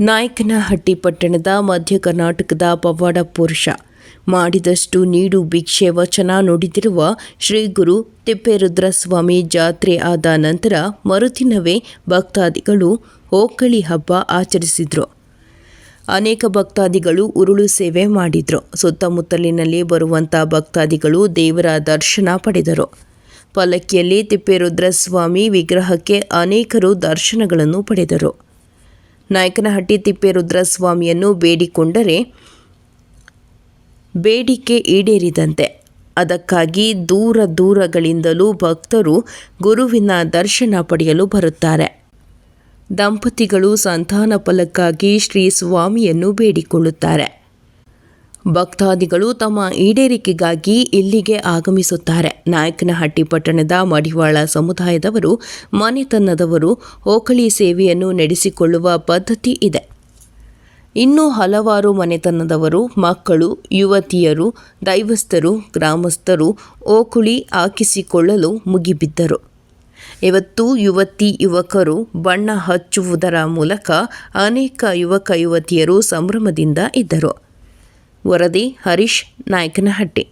ನಾಯಕನಹಟ್ಟಿ ಪಟ್ಟಣದ ಮಧ್ಯ ಕರ್ನಾಟಕದ ಪವಾಡ ಪುರುಷ. ಮಾಡಿದಷ್ಟು ನೀಡು ಭಿಕ್ಷೆ ವಚನ ನುಡಿದಿರುವ ಶ್ರೀ ಗುರು ತಿಪ್ಪೇರುದ್ರಸ್ವಾಮಿ ಜಾತ್ರೆ ಆದ ನಂತರ ಮರುದಿನವೇ ಭಕ್ತಾದಿಗಳು ಓಕಳಿ ಹಬ್ಬ ಆಚರಿಸಿದ್ರು. ಅನೇಕ ಭಕ್ತಾದಿಗಳು ಉರುಳು ಸೇವೆ ಮಾಡಿದ್ರು. ಸುತ್ತಮುತ್ತಲಿನಲ್ಲಿ ಬರುವಂಥ ಭಕ್ತಾದಿಗಳು ದೇವರ ದರ್ಶನ ಪಡೆದರು. ಪಲ್ಲಕ್ಕಿಯಲ್ಲಿ ತಿಪ್ಪೇರುದ್ರಸ್ವಾಮಿ ವಿಗ್ರಹಕ್ಕೆ ಅನೇಕರು ದರ್ಶನಗಳನ್ನು ಪಡೆದರು. ನಾಯಕನಹಟ್ಟಿ ತಿಪ್ಪೇರುದ್ರಸ್ವಾಮಿಯನ್ನು ಬೇಡಿಕೊಂಡರೆ ಬೇಡಿಕೆ ಈಡೇರಿದಂತೆ. ಅದಕ್ಕಾಗಿ ದೂರ ದೂರಗಳಿಂದಲೂ ಭಕ್ತರು ಗುರುವಿನ ದರ್ಶನ ಪಡೆಯಲು ಬರುತ್ತಾರೆ. ದಂಪತಿಗಳು ಸಂತಾನ ಫಲಕ್ಕಾಗಿ ಶ್ರೀ ಸ್ವಾಮಿಯನ್ನು ಬೇಡಿಕೊಳ್ಳುತ್ತಾರೆ. ಭಕ್ತಾದಿಗಳು ತಮ್ಮ ಈಡೇರಿಕೆಗಾಗಿ ಇಲ್ಲಿಗೆ ಆಗಮಿಸುತ್ತಾರೆ. ನಾಯಕನಹಟ್ಟಿ ಪಟ್ಟಣದ ಮಡಿವಾಳ ಸಮುದಾಯದವರು, ಮನೆತನದವರು ಓಕಳಿ ಸೇವೆಯನ್ನು ನಡೆಸಿಕೊಳ್ಳುವ ಪದ್ಧತಿ ಇದೆ. ಇನ್ನು ಹಲವಾರು ಮನೆತನದವರು, ಮಕ್ಕಳು, ಯುವತಿಯರು, ದೈವಸ್ಥರು, ಗ್ರಾಮಸ್ಥರು ಓಕುಳಿ ಹಾಕಿಸಿಕೊಳ್ಳಲು ಮುಗಿಬಿದ್ದರು. ಇವತ್ತು ಯುವತಿ, ಯುವಕರು ಬಣ್ಣ ಹಚ್ಚುವುದರ ಮೂಲಕ ಅನೇಕ ಯುವಕ, ಯುವತಿಯರು ಸಂಭ್ರಮದಿಂದ ಇದ್ದರು. ವರದಿ ಹರೀಶ್ ನಾಯಕನಹಟ್ಟಿ.